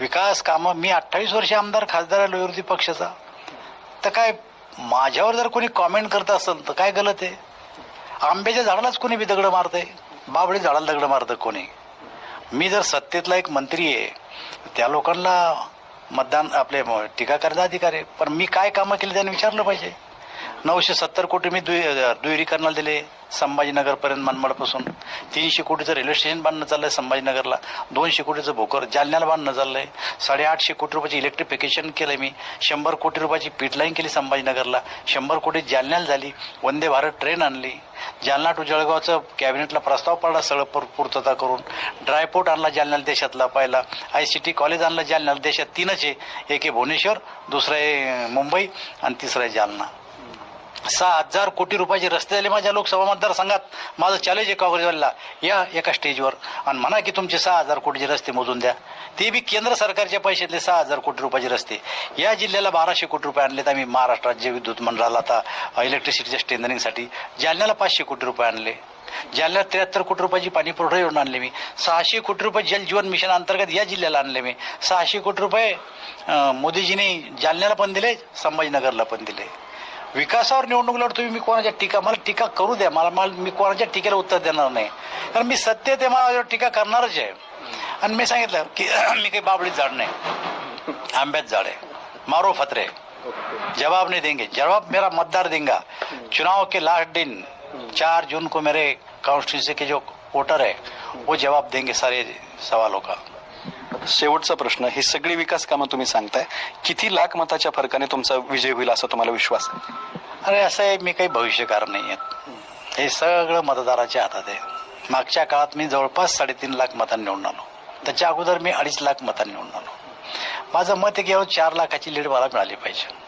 विकास कामं मी अठ्ठावीस वर्ष आमदार खासदार आहे विरोधी पक्षाचा. तर काय माझ्यावर जर कोणी कॉमेंट करत असेल तर काय गलत आहे? आंब्याच्या झाडालाच कोणी बी दगडं मारतंय? बाबळी झाडाला दगडं मारतं कोणी? मी जर सत्तेतला एक मंत्री आहे त्या लोकांना मतदान आपले म- टीका करण्याचा अधिकार आहे पण मी काय कामं केली त्यांनी विचारलं पाहिजे. नऊशे सत्तर कोटी मी दुई दुहेरीकरणाला दिले. संभाजीनगरपर्यंत मनमाडपासून. तीनशे कोटीचं रेल्वे स्टेशन बांधणं चाललंय संभाजीनगरला. दोनशे कोटीचं भोकर जालन्याला बांधणं चाललंय. साडेआठशे कोटी रुपयाची इलेक्ट्रिफिकेशन केलं मी. शंभर कोटी रुपयाची पीटलाईन केली संभाजीनगरला. शंभर कोटी जालन्याला झाली. वंदे भारत ट्रेन आणली. जालना टू जळगावचं कॅबिनेटला प्रस्ताव पडला सगळं पूर पूर्तता करून. ड्रायपोर्ट आणला जालन्याला देशातला पहिला. आय सी टी कॉलेज आणलं जालन्याला. देशात तीनच आहे. एक आहे भुवनेश्वर दुसरं आहे मुंबई आणि तिसरं आहे जालना. सहा हजार कोटी रुपयाचे रस्ते झाले माझ्या लोकसभा मतदारसंघात. माझं चॅलेंज आहे काँग्रेसवाल्याला या एका स्टेजवर आणि म्हणा की तुमचे सहा हजार कोटीचे रस्ते मोजून द्या. ते बी केंद्र सरकारच्या पैशातले सहा हजार कोटी रुपयाचे रस्ते. या जिल्ह्याला बाराशे कोटी रुपये आणलेत आम्ही. महाराष्ट्र राज्य विद्युत मंडळाला आता इलेक्ट्रिसिटीच्या स्ट्रेंथनिंगसाठी जालन्याला पाचशे कोटी रुपये आणले. जालन्यात त्र्याहत्तर कोटी रुपयाची पाणी पुरवठा योजना आणली मी. सहाशे कोटी रुपये जल जीवन मिशन अंतर्गत या जिल्ह्याला आणले मी. सहाशे कोटी रुपये मोदीजीने मोदीजींनी जालन्याला पण दिले संभाजीनगरला पण दिले. विकासावर निवडणूक लढतो मी कोणाच्या टीका मला टीका करू द्या मला मला मी कोणाच्या टीकेला उत्तर देणार नाही. कारण मी सत्य ते मला टीका करणारच आहे. आणि मी सांगितलं की मी काही बाबळीत झाड नाही. आंब्यात झाड आहे. मारो फतरे. जवाब नहीं देंगे. जवाब मेरा मतदार देंगे. चुनाव के लास्ट दिन चार जून को मेरे कॉन्स्टिट्यूंसी के जो वोटर है वो जवाब देंगे सारे सवालों का. शेवटचा प्रश्न ही सगळी विकास कामं तुम्ही सांगताय. किती लाख मताच्या फरकाने तुमचा विजय होईल असा तुम्हाला विश्वास आहे? अरे असं आहे मी काही भविष्यकार नाही आहेत हे सगळं मतदाराच्या हातात आहे. मागच्या काळात मी जवळपास साडेतीन लाख मतांनी निवडून आलो. त्याच्या अगोदर मी अडीच लाख मतांनी निवडून आलो. माझं मत आहे की चार लाखाची लीड मला मिळाली पाहिजे.